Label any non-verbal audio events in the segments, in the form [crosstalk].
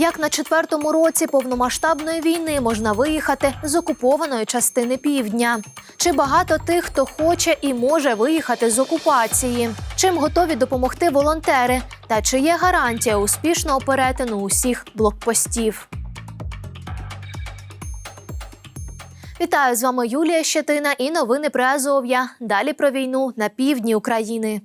Як на четвертому році повномасштабної війни можна виїхати з окупованої частини півдня? Чи багато тих, хто хоче і може виїхати з окупації? Чим готові допомогти волонтери? Та чи є гарантія успішного перетину усіх блокпостів? Вітаю з вами Юлія Щетина і новини про Азов'я. Далі про війну на півдні України.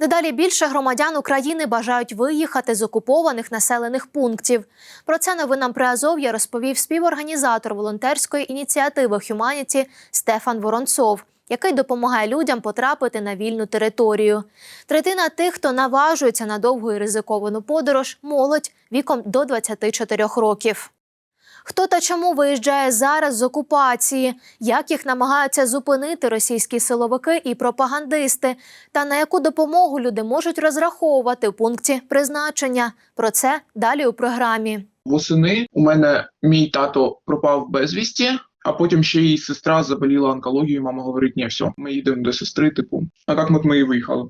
Дедалі більше громадян України бажають виїхати з окупованих населених пунктів. Про це новинам при Азов'я розповів співорганізатор волонтерської ініціативи Humanity Стефан Воронцов, який допомагає людям потрапити на вільну територію. Третина тих, хто наважується на довгу і ризиковану подорож, молодь віком до 24 років. Хто та чому виїжджає зараз з окупації? Як їх намагаються зупинити російські силовики і пропагандисти? Та на яку допомогу люди можуть розраховувати в пункті призначення? Про це далі у програмі. Восени у мене мій тато пропав безвісті, а потім ще й сестра заболіла онкологією. Мама говорить, ні, все, ми їдемо до сестри. Типу, а так от ми і виїхали.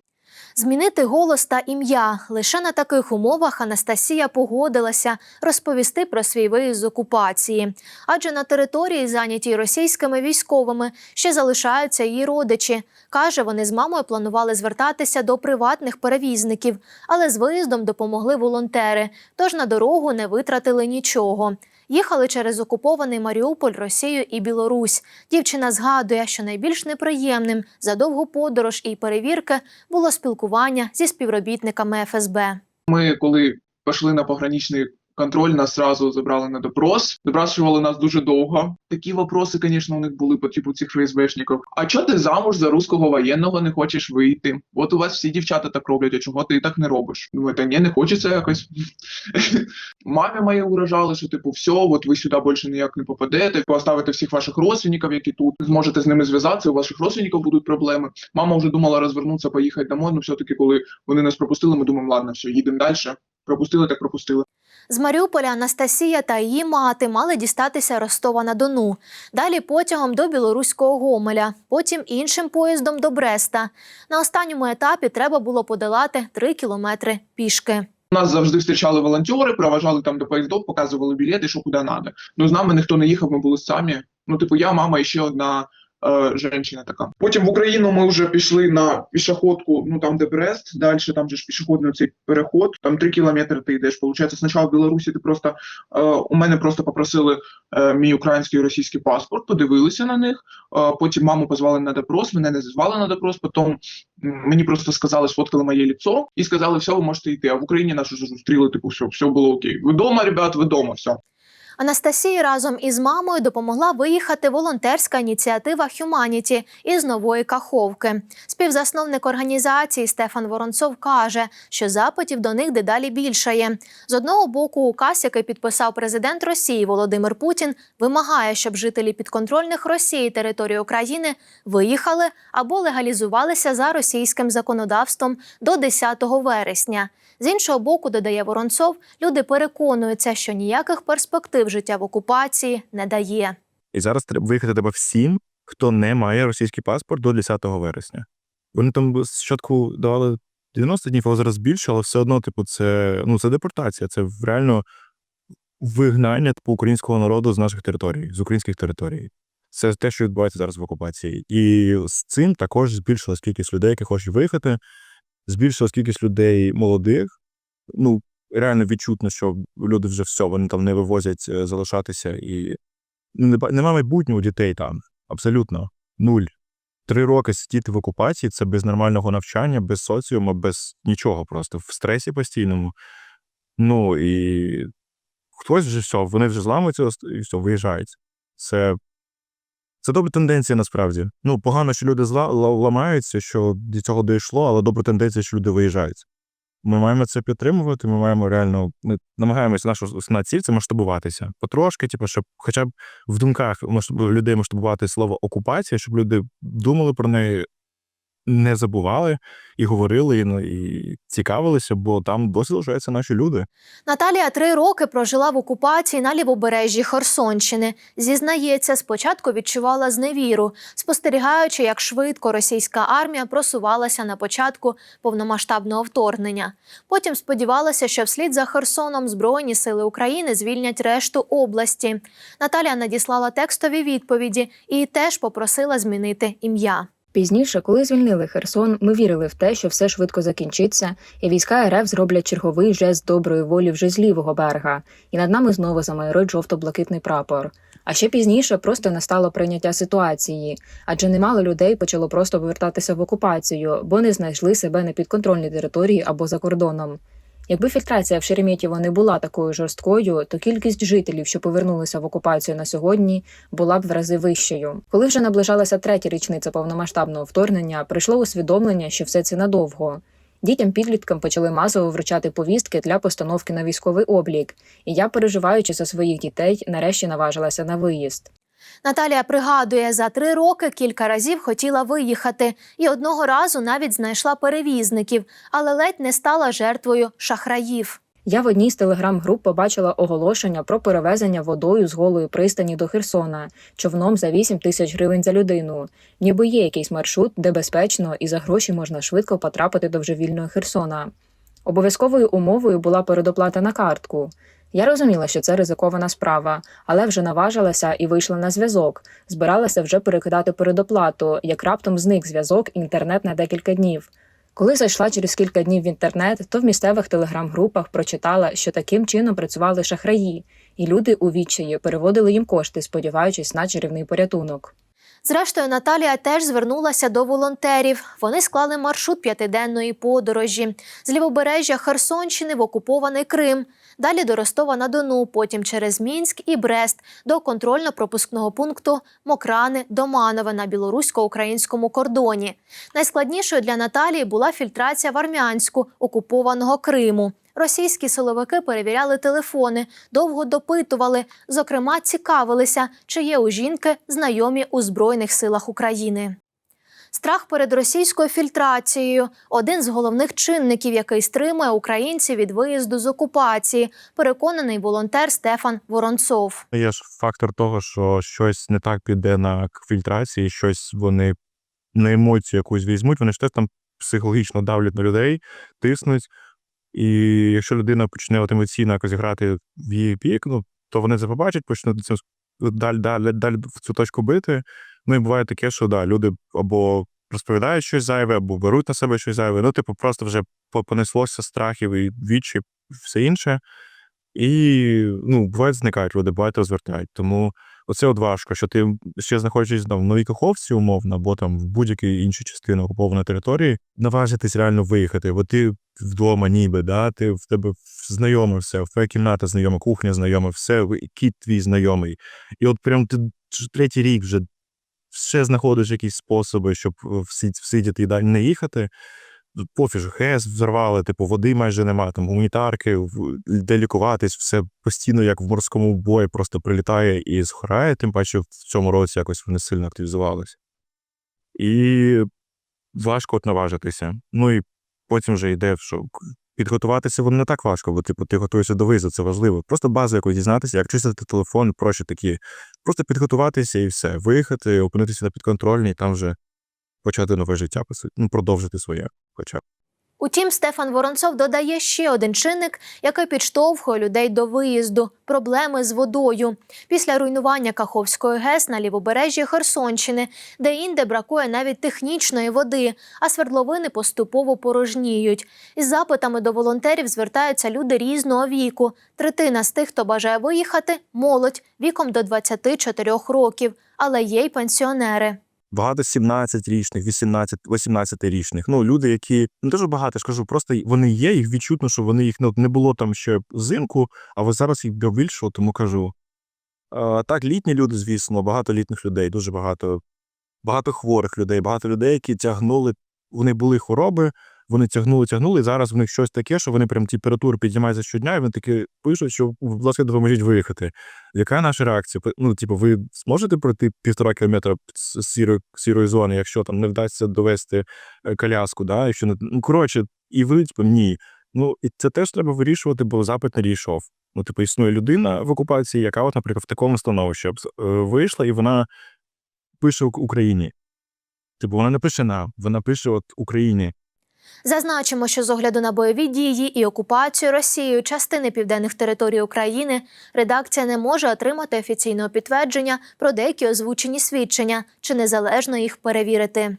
Змінити голос та ім'я лише на таких умовах Анастасія погодилася розповісти про свій виїзд з окупації, адже на території, зайнятій російськими військовими, ще залишаються її родичі. каже, вони з мамою планували звертатися до приватних перевізників, але з виїздом допомогли волонтери. Тож на дорогу не витратили нічого. Їхали через окупований Маріуполь, Росію і Білорусь. Дівчина згадує, що найбільш неприємним за довгу подорож і перевірки було спілкування зі співробітниками ФСБ. Ми коли пішли на пограничний контроль, нас зразу забрали на допрос. Допрашували нас дуже довго. Такі вопроси, звісно, у них були по типу цих ФСБшників. А чого ти замуж за руського воєнного не хочеш вийти? От у вас всі дівчата так роблять, а чого ти так не робиш? Думаю, та ні, не хочеться якось. [laughs] Мамі моїй угрожали, що типу, все, от ви сюди більше ніяк не попадете. Поставите всіх ваших родственників, які тут зможете з ними зв'язатися. У ваших родственників будуть проблеми. Мама вже думала розвернутися, поїхати домой. Ну все-таки, коли вони нас пропустили, ми думаємо, ладно, все, їдемо далі. Пропустили, так пропустили. З Маріуполя Анастасія та її мати мали дістатися Ростова на Дону. Далі потягом до білоруського Гомеля, потім іншим поїздом до Бреста. На останньому етапі треба було подолати три кілометри пішки. Нас завжди зустрічали волонтери, проважали там до поїздів, показували білети, що куди треба. Ну з нами ніхто не їхав, ми були самі. Ну, типу, я, мама і ще одна е, жінка така. Потім в Україну ми вже пішли на пішоходку, ну там де Брест, далі там же ж пішохідний цей переход, там три кілометри ти йдеш. Получається, спочатку в Білорусі ти просто е, у мене просто попросили е, мій український і російський паспорт, подивилися на них. Е, потім маму позвали на допрос, мене не звали на допрос. Потім мені просто сказали, сфоткали моє лицо і сказали, все, ви можете йти. А в Україні нас вже зустріли, типу, все, все було окей. Ви дома, ребят, ви дома, все. Анастасії разом із мамою допомогла виїхати волонтерська ініціатива Humanity із нової Каховки. Співзасновник організації Стефан Воронцов каже, що запитів до них дедалі більшає. З одного боку, указ, який підписав президент Росії Володимир Путін, вимагає, щоб жителі підконтрольних Росії території України виїхали або легалізувалися за російським законодавством до 10 вересня. З іншого боку, додає Воронцов, люди переконуються, що ніяких перспектив життя в окупації не дає. І зараз треба виїхати тебе всім, хто не має російський паспорт до 10 вересня. Вони там спочатку давали 90 днів, але зараз більше, але все одно, типу, це ну це депортація, це реально вигнання типу, українського народу з наших територій, з українських територій. Це те, що відбувається зараз в окупації. І з цим також збільшилась кількість людей, які хочуть виїхати, збільшилась кількість людей молодих. Ну, реально відчутно, що люди вже все, вони там не вивозять е, залишатися і нема майбутнього дітей там. Абсолютно. Нуль. Три роки сидіти в окупації це без нормального навчання, без соціуму, без нічого просто в стресі постійному. Ну і хтось вже все, вони вже зламуються і все, виїжджають. Це, це добра тенденція насправді. Ну, погано, що люди зла, ла- ламаються, що до цього дійшло, але добра тенденція, що люди виїжджають. Ми маємо це підтримувати. Ми маємо реально ми намагаємося нашу основна ціль це масштабуватися. Потрошки, типу, щоб хоча б в думках людей масштабувати слово окупація, щоб люди думали про неї не забували і говорили, і, ну, і цікавилися, бо там досі залишаються наші люди. Наталія три роки прожила в окупації на лівобережжі Херсонщини. Зізнається, спочатку відчувала зневіру, спостерігаючи, як швидко російська армія просувалася на початку повномасштабного вторгнення. Потім сподівалася, що вслід за Херсоном Збройні сили України звільнять решту області. Наталія надіслала текстові відповіді і теж попросила змінити ім'я. Пізніше, коли звільнили Херсон, ми вірили в те, що все швидко закінчиться, і війська РФ зроблять черговий жест доброї волі вже з лівого берега, і над нами знову замайорить жовто-блакитний прапор. А ще пізніше просто настало прийняття ситуації, адже немало людей почало просто повертатися в окупацію, бо не знайшли себе на підконтрольній території або за кордоном. Якби фільтрація в Шереметьєво не була такою жорсткою, то кількість жителів, що повернулися в окупацію на сьогодні, була б в рази вищою. Коли вже наближалася третя річниця повномасштабного вторгнення, прийшло усвідомлення, що все це надовго. Дітям підліткам почали масово вручати повістки для постановки на військовий облік, і я, переживаючи за своїх дітей, нарешті наважилася на виїзд. Наталія пригадує, за три роки кілька разів хотіла виїхати, і одного разу навіть знайшла перевізників, але ледь не стала жертвою шахраїв. Я в одній з телеграм-груп побачила оголошення про перевезення водою з голої пристані до Херсона човном за 8 тисяч гривень за людину. Ніби є якийсь маршрут, де безпечно і за гроші можна швидко потрапити до вже вільного Херсона. Обов'язковою умовою була передоплата на картку. Я розуміла, що це ризикована справа, але вже наважилася і вийшла на зв'язок. Збиралася вже перекидати передоплату, як раптом зник зв'язок інтернет на декілька днів. Коли зайшла через кілька днів в інтернет, то в місцевих телеграм-групах прочитала, що таким чином працювали шахраї, і люди у відчаї переводили їм кошти, сподіваючись на чарівний порятунок. Зрештою, Наталія теж звернулася до волонтерів. Вони склали маршрут п'ятиденної подорожі з лівобережжя Херсонщини в окупований Крим, далі до Ростова на Дону, потім через Мінськ і Брест до контрольно-пропускного пункту Мокрани Доманове на білорусько-українському кордоні. Найскладнішою для Наталії була фільтрація в Армянську окупованого Криму. Російські силовики перевіряли телефони, довго допитували, зокрема, цікавилися, чи є у жінки знайомі у Збройних силах України. Страх перед російською фільтрацією один з головних чинників, який стримує українців від виїзду з окупації, переконаний волонтер Стефан Воронцов. Є ж фактор того, що щось не так піде на фільтрації, щось вони на емоцію якусь візьмуть, вони ж теж там психологічно давлять на людей, тиснуть. І якщо людина почне от емоційно якось грати в її пік, ну, то вони це побачать, почнуть цим далі, далі, далі в цю точку бити. Ну і буває таке, що да, люди або розповідають щось зайве, або беруть на себе щось зайве. Ну, типу, просто вже понеслося страхів і відчі, все інше. І ну, бувають зникають люди, бувають розвертають. Тому оце от важко, що ти ще знаходячись там, в новій Каховці, умовно, або там в будь-якій іншій частині окупованої території, наважитись реально виїхати. Бо ти вдома, ніби, да, ти в тебе знайоме все, в твоя кімната знайома, кухня знайома, все, кіт твій знайомий. І от прям ти третій рік вже ще знаходиш якісь способи, щоб е, всидіти і далі не їхати. Пофіг, ГЕС взорвали, типу, води майже нема, там гуманітарки, де лікуватись, все постійно, як в морському бої, просто прилітає і згорає, тим паче в цьому році якось вони сильно активізувалися. І важко от наважитися. Ну і потім вже йде, що підготуватися воно не так важко, бо типу, ти готуєшся до визу, це важливо. Просто базу якось дізнатися, як чистити телефон, проще такі. Просто підготуватися і все. Виїхати, опинитися на підконтрольній, там вже почати нове життя, по суті, ну, продовжити своє хоча б. Утім, Стефан Воронцов додає ще один чинник, який підштовхує людей до виїзду проблеми з водою. Після руйнування Каховської ГЕС на лівобережжі Херсонщини, де інде бракує навіть технічної води, а свердловини поступово порожніють. Із запитами до волонтерів звертаються люди різного віку. Третина з тих, хто бажає виїхати, молодь віком до 24 років, але є й пенсіонери. Багато 17-річних, 18, 18-річних. Ну, люди, які не дуже багато, я ж просто вони є, їх відчутно, що вони їх ну, не було там ще взимку, а ви зараз їх більше, тому кажу. Так, літні люди, звісно, багато літніх людей, дуже багато, багато хворих людей, багато людей, які тягнули, вони були хвороби, вони тягнули, тягнули, і зараз в них щось таке, що вони прям температури піднімаються щодня, і вони таки пишуть, що будь ласка, допоможіть виїхати. Яка наша реакція? Ну, типу, ви зможете пройти півтора кілометра з сірої, сірої зони, якщо там не вдасться довести е, коляску, да? якщо не ну коротше, і ви типу, ні. Ну і це теж треба вирішувати, бо запит не дійшов. Ну, типу, існує людина в окупації, яка, от, наприклад, в такому становищі е, вийшла, і вона пише Україні. Типу, вона не пише нам, вона пише от Україні. Зазначимо, що з огляду на бойові дії і окупацію Росією частини південних територій України редакція не може отримати офіційного підтвердження про деякі озвучені свідчення чи незалежно їх перевірити.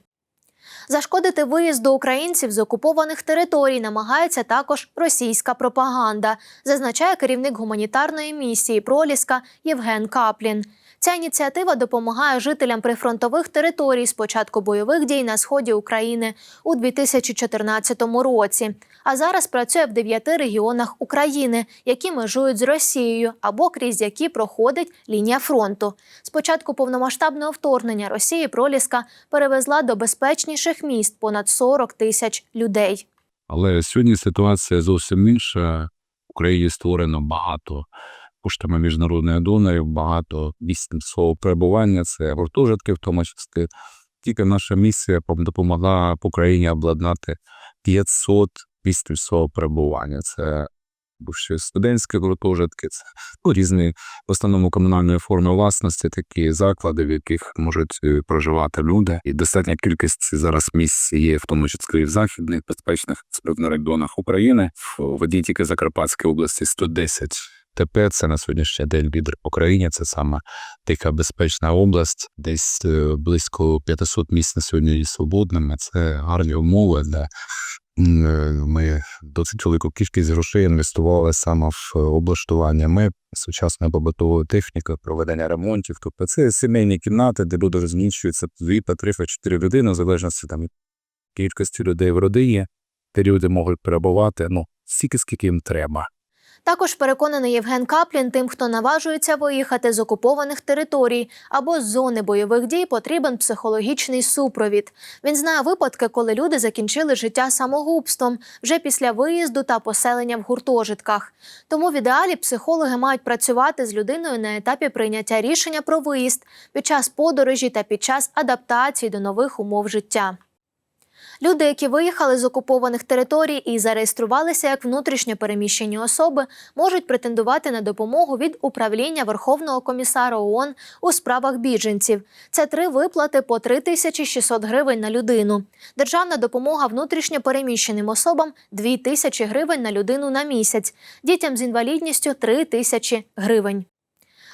Зашкодити виїзду українців з окупованих територій намагається також російська пропаганда, зазначає керівник гуманітарної місії Проліска Євген Каплін. Ця ініціатива допомагає жителям прифронтових територій з початку бойових дій на сході України у 2014 році. А зараз працює в дев'яти регіонах України, які межують з Росією або крізь які проходить лінія фронту. З початку повномасштабного вторгнення Росії Проліска перевезла до безпечніших міст понад 40 тисяч людей. Але сьогодні ситуація зовсім інша. В Україні створено багато коштами міжнародних донорів, багато місць свого перебування, це гуртожитки в тому числі. Тільки наша місія допомогла по країні обладнати 500 місць свого перебування. Це бувші студентські гуртожитки, це ну, різні в основному комунальної форми власності, такі заклади, в яких можуть е, проживати люди. І достатня кількість зараз місць є, в тому числі в західних безпечних регіонах України. В воді тільки Закарпатській області 110 ТП. Це на сьогоднішній день лідер по країні. Це саме тиха безпечна область. Десь е, близько 500 місць на сьогодні є свободними. Це гарні умови М, е, Ми досить велику кількість грошей інвестували саме в облаштування МЕП, сучасної побутової техніки, проведення ремонтів. Тобто це сімейні кімнати, де люди розміщуються дві, по три, чотири людини, в залежності там кількості людей в родині. Ті люди можуть перебувати ну стільки, скільки їм треба. Також переконаний Євген Каплін, тим, хто наважується виїхати з окупованих територій або з зони бойових дій, потрібен психологічний супровід. Він знає випадки, коли люди закінчили життя самогубством вже після виїзду та поселення в гуртожитках. Тому в ідеалі психологи мають працювати з людиною на етапі прийняття рішення про виїзд під час подорожі та під час адаптації до нових умов життя. Люди, які виїхали з окупованих територій і зареєструвалися як внутрішньо переміщені особи, можуть претендувати на допомогу від управління Верховного комісара ООН у справах біженців. Це три виплати по 3600 гривень на людину. Державна допомога внутрішньо переміщеним особам 2 тисячі гривень на людину на місяць, дітям з інвалідністю 3 тисячі гривень.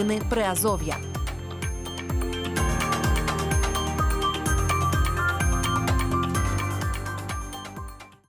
Новини Приазов'я.